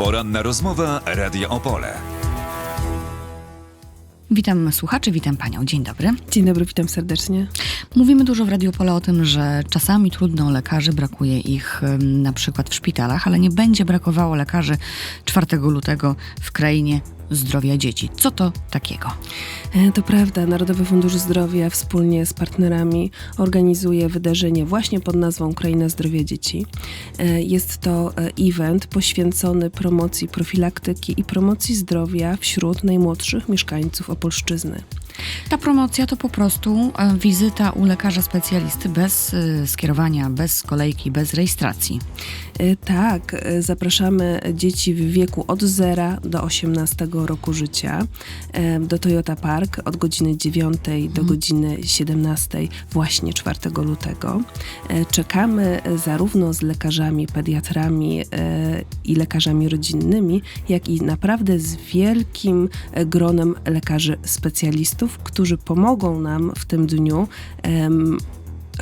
Poranna rozmowa Radia Opole. Witam słuchaczy, witam panią. Dzień dobry. Dzień dobry, witam serdecznie. Mówimy dużo w Radiu Pole o tym, że czasami trudno lekarzy, brakuje ich na przykład w szpitalach, ale nie będzie brakowało lekarzy 4 lutego w krainie zdrowia dzieci. Co to takiego? E, To prawda, Narodowy Fundusz Zdrowia wspólnie z partnerami organizuje wydarzenie właśnie pod nazwą Ukraina Zdrowia Dzieci. E, Jest to e, event poświęcony promocji profilaktyki i promocji zdrowia wśród najmłodszych mieszkańców Opolszczyzny. Ta promocja to po prostu wizyta u lekarza specjalisty bez skierowania, bez kolejki, bez rejestracji. E, Tak, e, zapraszamy dzieci w wieku od 0 do 18 roku życia do Toyota Park od godziny 9 do godziny 17 właśnie 4 lutego. E, Czekamy zarówno z lekarzami, pediatrami e, i lekarzami rodzinnymi, jak i naprawdę z wielkim e, gronem lekarzy specjalistów, którzy pomogą nam w tym dniu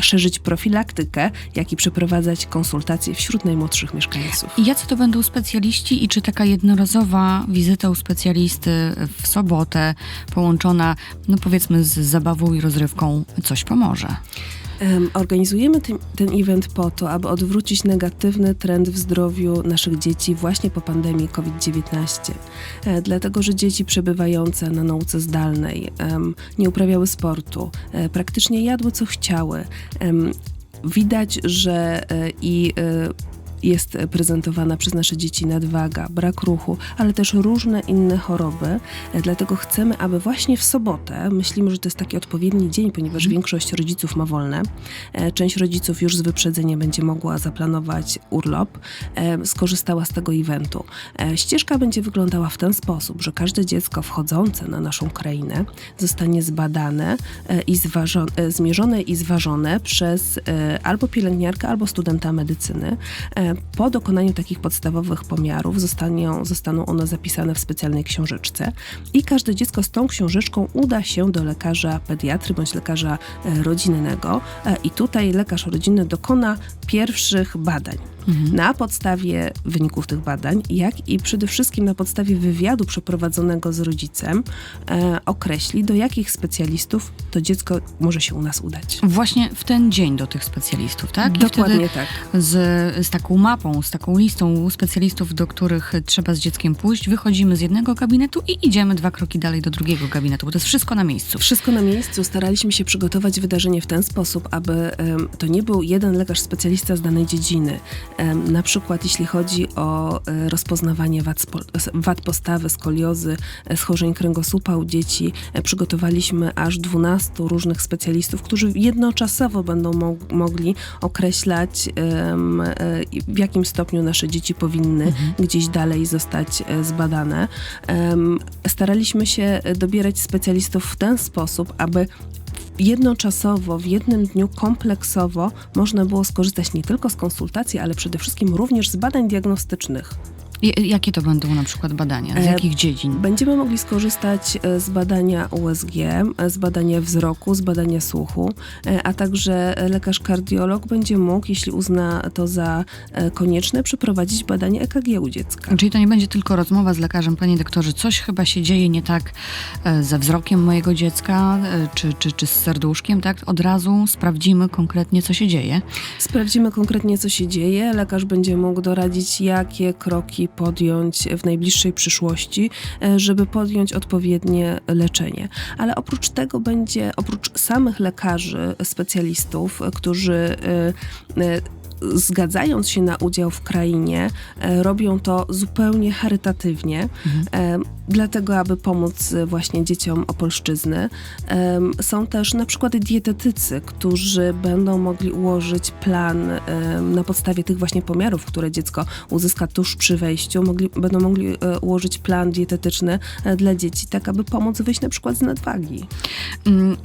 szerzyć profilaktykę, jak i przeprowadzać konsultacje wśród najmłodszych mieszkańców. I jacy to będą specjaliści i czy taka jednorazowa wizyta u specjalisty w sobotę połączona, no powiedzmy, z zabawą i rozrywką coś pomoże? Em, Organizujemy ten, event po to, aby odwrócić negatywny trend w zdrowiu naszych dzieci właśnie po pandemii COVID-19. E, Dlatego, że dzieci przebywające na nauce zdalnej nie uprawiały sportu, e, praktycznie jadły co chciały. Widać, że e, i jest prezentowana przez nasze dzieci nadwaga, brak ruchu, ale też różne inne choroby. Dlatego chcemy, aby właśnie w sobotę, myślimy, że to jest taki odpowiedni dzień, ponieważ większość rodziców ma wolne. e, Część rodziców już z wyprzedzeniem będzie mogła zaplanować urlop, e, skorzystała z tego eventu. E, Ścieżka będzie wyglądała w ten sposób, że każde dziecko wchodzące na naszą krainę zostanie zbadane i zważone, zmierzone i zważone przez albo pielęgniarkę, albo studenta medycyny. Po dokonaniu takich podstawowych pomiarów zostaną, zostaną one zapisane w specjalnej książeczce i każde dziecko z tą książeczką uda się do lekarza pediatry bądź lekarza e, rodzinnego e, i tutaj lekarz rodzinny dokona pierwszych badań. Na podstawie wyników tych badań, jak i przede wszystkim na podstawie wywiadu przeprowadzonego z rodzicem, e, określi, do jakich specjalistów to dziecko może się u nas udać. Właśnie w ten dzień do tych specjalistów, tak? I Dokładnie tak. Z, z taką mapą, z taką listą specjalistów, do których trzeba z dzieckiem pójść, wychodzimy z jednego gabinetu i idziemy dwa kroki dalej do drugiego gabinetu, bo to jest wszystko na miejscu. Wszystko na miejscu. Staraliśmy się przygotować wydarzenie w ten sposób, aby em, to nie był jeden lekarz specjalista z danej dziedziny. Em, na przykład jeśli chodzi o e, rozpoznawanie wad, spo, wad postawy, skoliozy, e, schorzeń kręgosłupa u dzieci, e, przygotowaliśmy aż 12 różnych specjalistów, którzy jednoczasowo będą mo- mogli określać e, w jakim stopniu nasze dzieci powinny gdzieś dalej zostać e, zbadane. Staraliśmy się dobierać specjalistów w ten sposób, aby jednoczasowo, w jednym dniu kompleksowo można było skorzystać nie tylko z konsultacji, ale przede wszystkim również z badań diagnostycznych. Jakie to będą na przykład badania? Z E, jakich dziedzin? Będziemy mogli skorzystać e, z badania USG, e, z badania wzroku, z badania słuchu, a także lekarz kardiolog będzie mógł, jeśli uzna to za konieczne, przeprowadzić badanie EKG u dziecka. Czyli to nie będzie tylko rozmowa z lekarzem, panie doktorze, coś chyba się dzieje nie tak ze wzrokiem mojego dziecka, czy, czy, czy z serduszkiem, tak? Od razu sprawdzimy konkretnie, co się dzieje. Sprawdzimy konkretnie, co się dzieje. Lekarz będzie mógł doradzić, jakie kroki podjąć w najbliższej przyszłości, e, żeby podjąć odpowiednie leczenie. Ale oprócz tego będzie, oprócz samych lekarzy, specjalistów, e, którzy e, e, zgadzając się na udział w krainie, e, robią to zupełnie charytatywnie, e, dlatego aby pomóc e, właśnie dzieciom Opolszczyzny. Są też na przykład dietetycy, którzy będą mogli ułożyć plan na podstawie tych właśnie pomiarów, które dziecko uzyska tuż przy wejściu. Mogli, będą mogli ułożyć plan dietetyczny dla dzieci, tak aby pomóc wyjść na przykład z nadwagi. Mm,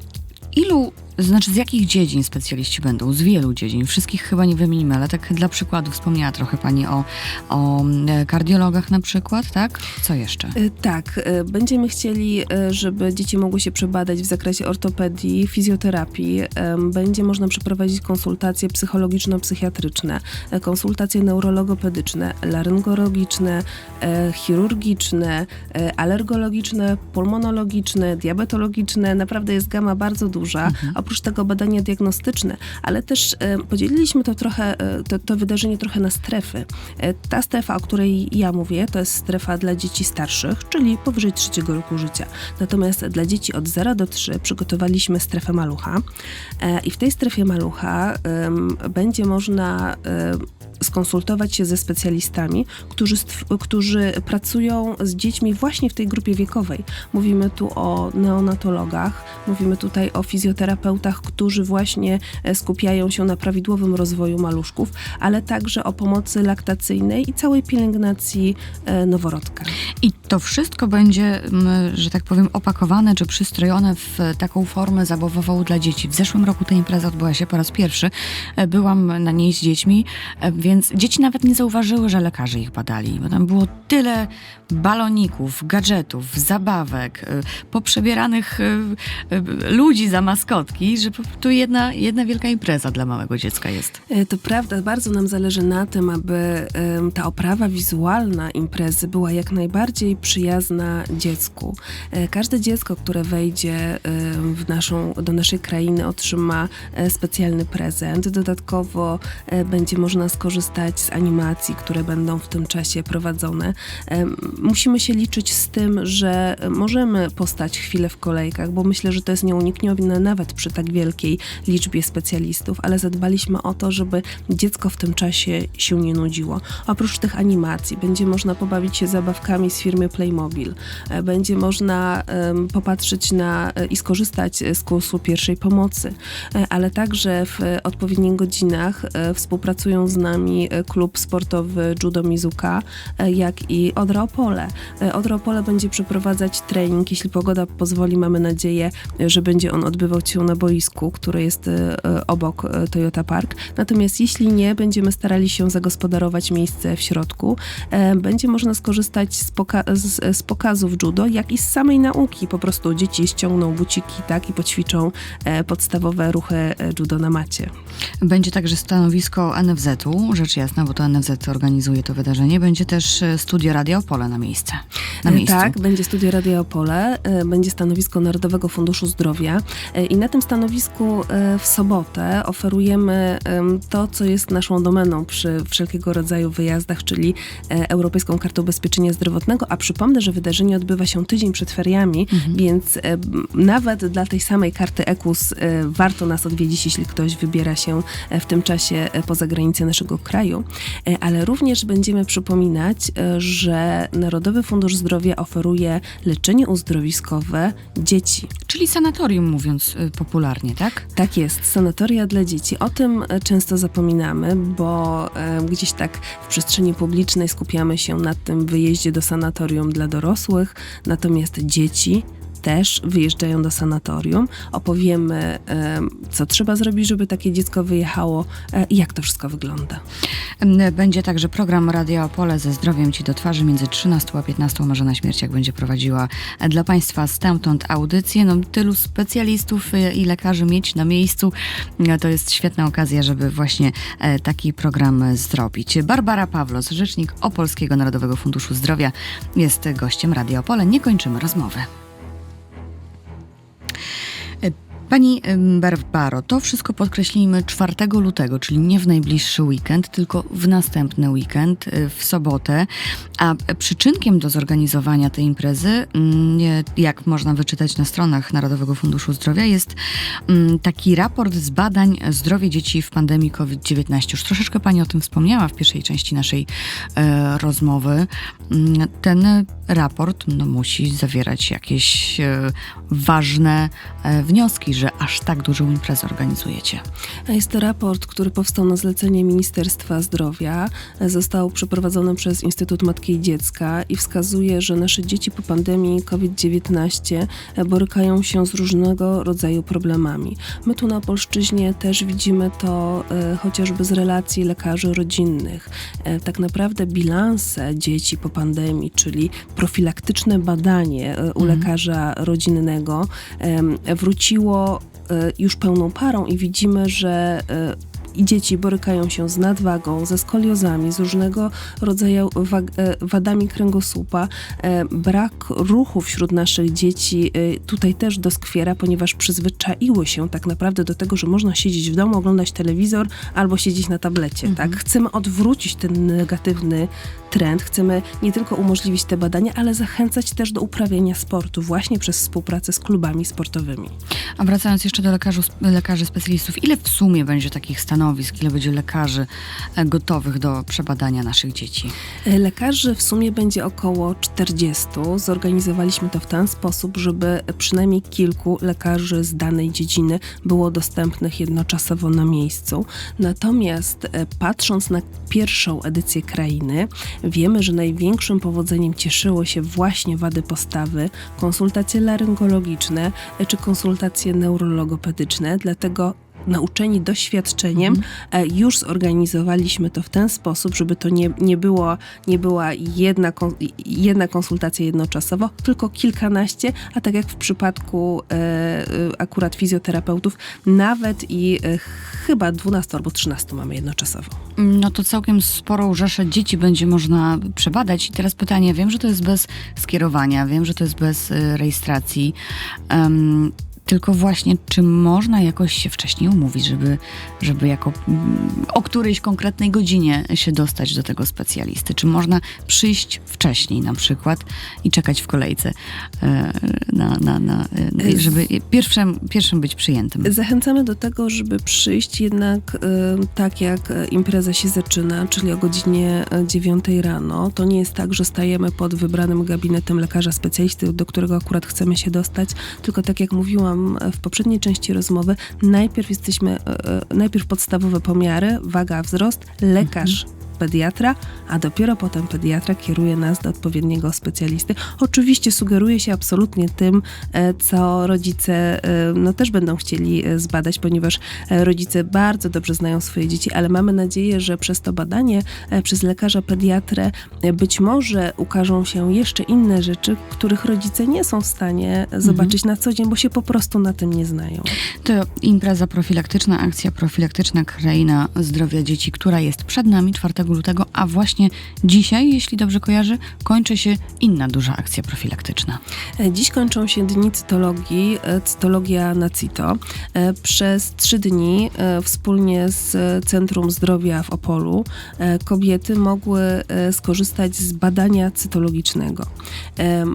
Ilu Znaczy, z jakich dziedzin specjaliści będą? Z wielu dziedzin. Wszystkich chyba nie wymienimy, ale tak dla przykładu wspomniała trochę Pani o, o e, kardiologach na przykład, tak? Co jeszcze? Y, Tak, y, będziemy chcieli, y, żeby dzieci mogły się przebadać w zakresie ortopedii, fizjoterapii. Będzie można przeprowadzić konsultacje psychologiczno-psychiatryczne, konsultacje neurologopedyczne, laryngologiczne, chirurgiczne, alergologiczne, pulmonologiczne, diabetologiczne. Naprawdę jest gama bardzo duża. Oprócz tego badania diagnostyczne, ale też e, podzieliliśmy to trochę, e, to, to wydarzenie trochę na strefy. E, Ta strefa, o której ja mówię, to jest strefa dla dzieci starszych, czyli powyżej trzeciego roku życia. Natomiast dla dzieci od 0 do 3 przygotowaliśmy strefę malucha i w tej strefie malucha będzie można skonsultować się ze specjalistami, którzy, którzy pracują z dziećmi właśnie w tej grupie wiekowej. Mówimy tu o neonatologach, mówimy tutaj o fizjoterapeutach, którzy właśnie e, skupiają się na prawidłowym rozwoju maluszków, ale także o pomocy laktacyjnej i całej pielęgnacji e, noworodka. I to wszystko będzie, mm, że tak powiem, opakowane czy przystrojone w taką formę zabawową dla dzieci. W zeszłym roku ta impreza odbyła się po raz pierwszy. E, Byłam na niej z dziećmi, e, więc dzieci nawet nie zauważyły, że lekarze ich badali, bo tam było tyle baloników, gadżetów, zabawek, e, poprzebieranych e, e, ludzi za maskotki, że prostu jedna, jedna wielka impreza dla małego dziecka jest. E, To prawda, bardzo nam zależy na tym, aby ta oprawa wizualna imprezy była jak najbardziej przyjazna dziecku. E, Każde dziecko, które wejdzie em, w naszą, do naszej krainy, otrzyma e, specjalny prezent. Dodatkowo e, będzie można skorzystać z animacji, które będą w tym czasie prowadzone. Musimy się liczyć z tym, że możemy postać chwilę w kolejkach, bo myślę, że to jest nieuniknione nawet przy tak wielkiej liczbie specjalistów, ale zadbaliśmy o to, żeby dziecko w tym czasie się nie nudziło. Oprócz tych animacji będzie można pobawić się zabawkami z firmy Playmobil. E, Będzie można popatrzeć na e, i skorzystać z kursu pierwszej pomocy, E, ale także w odpowiednich godzinach współpracują z nami klub sportowy Judo Mizuka, jak i Odra Opole. Odra Opole będzie przeprowadzać trening, jeśli pogoda pozwoli, mamy nadzieję, że będzie on odbywał się na boisku, które jest obok Toyota Park. Natomiast jeśli nie, będziemy starali się zagospodarować miejsce w środku. Będzie można skorzystać z, z, z pokazów judo, jak i z samej nauki. Po prostu dzieci ściągną buciki tak, i poćwiczą e, podstawowe ruchy e, judo na macie. Będzie także stanowisko NFZ-u, rzecz jasna, bo to NFZ organizuje to wydarzenie. Będzie też e, studio Radia Opole na miejsce. Na miejscu. Tak, będzie studio Radio Opole, będzie stanowisko Narodowego Funduszu Zdrowia i na tym stanowisku w sobotę oferujemy em, to, co jest naszą domeną przy wszelkiego rodzaju wyjazdach, czyli Europejską Kartą Ubezpieczenia Zdrowotnego, a przypomnę, że wydarzenie odbywa się tydzień przed feriami, więc e, nawet dla tej samej karty EKUS e, warto nas odwiedzić, jeśli ktoś wybiera się e, w tym czasie poza granice naszego kraju, ale również będziemy przypominać, że Narodowy Fundusz Zdrowia oferuje leczenie uzdrowiskowe dzieci. Czyli sanatorium, mówiąc popularnie, tak? Tak jest, sanatoria dla dzieci. O tym często zapominamy, bo gdzieś tak w przestrzeni publicznej skupiamy się na tym wyjeździe do sanatorium dla dorosłych, natomiast dzieci też wyjeżdżają do sanatorium. Opowiemy, e, co trzeba zrobić, żeby takie dziecko wyjechało e, i jak to wszystko wygląda. Będzie także program Radia Opole ze zdrowiem Ci do twarzy między 13 a 15. Marzena Śmierciak będzie prowadziła e, dla Państwa stamtąd audycję. No, tylu specjalistów y, i lekarzy mieć na miejscu. To jest świetna okazja, żeby właśnie e, taki program e, zrobić. Barbara Pawlos, rzecznik Opolskiego Narodowego Funduszu Zdrowia jest gościem Radia Opole. Nie kończymy rozmowy. Pani Barbaro, to wszystko podkreślimy 4 lutego, czyli nie w najbliższy weekend, tylko w następny weekend, y, w sobotę. A przyczynkiem do zorganizowania tej imprezy, mm, jak można wyczytać na stronach Narodowego Funduszu Zdrowia, jest mm, taki raport z badań zdrowie dzieci w pandemii COVID-19. Już troszeczkę Pani o tym wspomniała w pierwszej części naszej e, rozmowy. Mm, Ten raport no, musi zawierać jakieś e, ważne e, wnioski, że aż tak dużą imprezę organizujecie? Jest to raport, który powstał na zlecenie Ministerstwa Zdrowia. Został przeprowadzony przez Instytut Matki i Dziecka i wskazuje, że nasze dzieci po pandemii COVID-19 e, borykają się z różnego rodzaju problemami. My tu na Polszczyźnie też widzimy to e, chociażby z relacji lekarzy rodzinnych. E, tak naprawdę bilanse dzieci po pandemii, czyli profilaktyczne badanie e, u lekarza rodzinnego wróciło już pełną parą i widzimy, że e, i dzieci borykają się z nadwagą, ze skoliozami, z różnego rodzaju e, wadami kręgosłupa. E, Brak ruchu wśród naszych dzieci e, tutaj też doskwiera, ponieważ przyzwyczaiły się tak naprawdę do tego, że można siedzieć w domu, oglądać telewizor albo siedzieć na tablecie. Tak? Chcemy odwrócić ten negatywny trend. Chcemy nie tylko umożliwić te badania, ale zachęcać też do uprawiania sportu właśnie przez współpracę z klubami sportowymi. A wracając jeszcze do lekarzy, lekarzy specjalistów, ile w sumie będzie takich stanowisk, ile będzie lekarzy e, gotowych do przebadania naszych dzieci? E, Lekarzy w sumie będzie około 40. Zorganizowaliśmy to w ten sposób, żeby przynajmniej kilku lekarzy z danej dziedziny było dostępnych jednoczasowo na miejscu. Natomiast e, patrząc na pierwszą edycję krainy, wiemy, że największym powodzeniem cieszyło się właśnie wady postawy, konsultacje laryngologiczne czy konsultacje neurologopedyczne, dlatego nauczeni doświadczeniem, e, już zorganizowaliśmy to w ten sposób, żeby to nie, nie, było, nie była jedna, jedna konsultacja jednoczasowo, tylko kilkanaście, a tak jak w przypadku e, e, akurat fizjoterapeutów, nawet i e, chyba 12 albo 13 mamy jednoczasowo. No to całkiem sporą rzeszę dzieci będzie można przebadać. I teraz pytanie, wiem, że to jest bez skierowania, wiem, że to jest bez y, rejestracji. Em, tylko właśnie, czy można jakoś się wcześniej umówić, żeby, żeby jako mm, o którejś konkretnej godzinie się dostać do tego specjalisty? Czy można przyjść wcześniej na przykład i czekać w kolejce, e, na, na, na, e, żeby pierwszym, pierwszym być przyjętym? Zachęcamy do tego, żeby przyjść jednak e, tak jak impreza się zaczyna, czyli o godzinie e, 9 rano. To nie jest tak, że stajemy pod wybranym gabinetem lekarza specjalisty, do którego akurat chcemy się dostać, tylko tak jak mówiłam w poprzedniej części rozmowy, najpierw jesteśmy, e, e, najpierw podstawowe pomiary, waga, wzrost, lekarz. Pediatra, a dopiero potem pediatra kieruje nas do odpowiedniego specjalisty. Oczywiście sugeruje się absolutnie tym, e, co rodzice e, no, też będą chcieli e, zbadać, ponieważ rodzice bardzo dobrze znają swoje dzieci, ale mamy nadzieję, że przez to badanie, przez lekarza pediatrę, być może ukażą się jeszcze inne rzeczy, których rodzice nie są w stanie zobaczyć na co dzień, bo się po prostu na tym nie znają. To impreza profilaktyczna, akcja profilaktyczna Kraina Zdrowia Dzieci, która jest przed nami 4 lutego, a właśnie dzisiaj, jeśli dobrze kojarzę, kończy się inna duża akcja profilaktyczna. E, Dziś kończą się dni cytologii, e, cytologia na CITO. E, Przez trzy dni wspólnie z Centrum Zdrowia w Opolu kobiety mogły skorzystać z badania cytologicznego.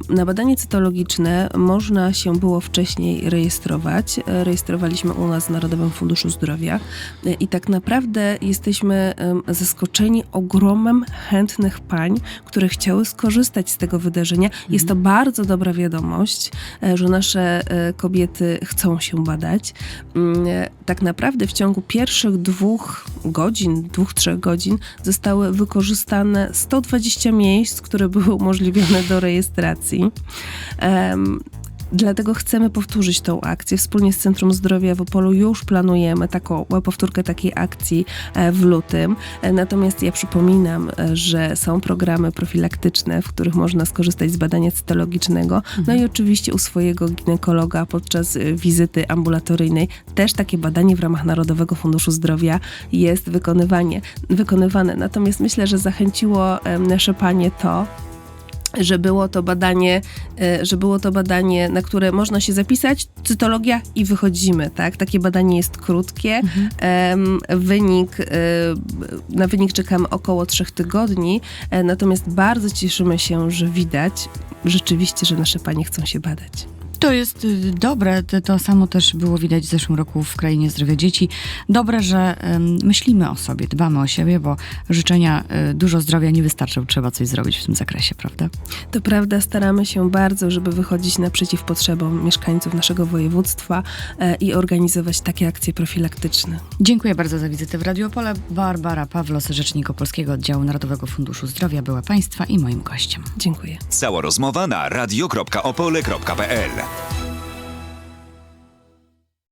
Na badanie cytologiczne można się było wcześniej rejestrować. Rejestrowaliśmy u nas w Narodowym Funduszu Zdrowia i tak naprawdę jesteśmy em, zaskoczeni ogromem chętnych pań, które chciały skorzystać z tego wydarzenia. Jest to bardzo dobra wiadomość, e, że nasze e, kobiety chcą się badać. Mm, e, Tak naprawdę w ciągu pierwszych dwóch godzin, dwóch, trzech godzin zostały wykorzystane 120 miejsc, które były umożliwione do rejestracji. Dlatego chcemy powtórzyć tą akcję. Wspólnie z Centrum Zdrowia w Opolu już planujemy taką powtórkę takiej akcji e, w lutym. E, Natomiast ja przypominam, e, że są programy profilaktyczne, w których można skorzystać z badania cytologicznego. No i oczywiście u swojego ginekologa podczas wizyty ambulatoryjnej też takie badanie w ramach Narodowego Funduszu Zdrowia jest wykonywanie, wykonywane. Natomiast myślę, że zachęciło nasze panie to, że było to badanie, e, że było to badanie, na które można się zapisać, cytologia i wychodzimy, tak? Takie badanie jest krótkie. Em, Wynik, e, na wynik czekamy około trzech tygodni, e, natomiast bardzo cieszymy się, że widać rzeczywiście, że nasze panie chcą się badać. To jest y, dobre, to, to samo też było widać w zeszłym roku w Krainie Zdrowia Dzieci. Dobre, że myślimy o sobie, dbamy o siebie, bo życzenia y, dużo zdrowia nie wystarczą, trzeba coś zrobić w tym zakresie, prawda? To prawda, staramy się bardzo, żeby wychodzić naprzeciw potrzebom mieszkańców naszego województwa e, i organizować takie akcje profilaktyczne. Dziękuję bardzo za wizytę w Radiopole. Barbara Pawlos, rzecznik Opolskiego Oddziału Narodowego Funduszu Zdrowia była Państwa i moim gościem. Dziękuję. Cała rozmowa na radio.opole.pl Yeah.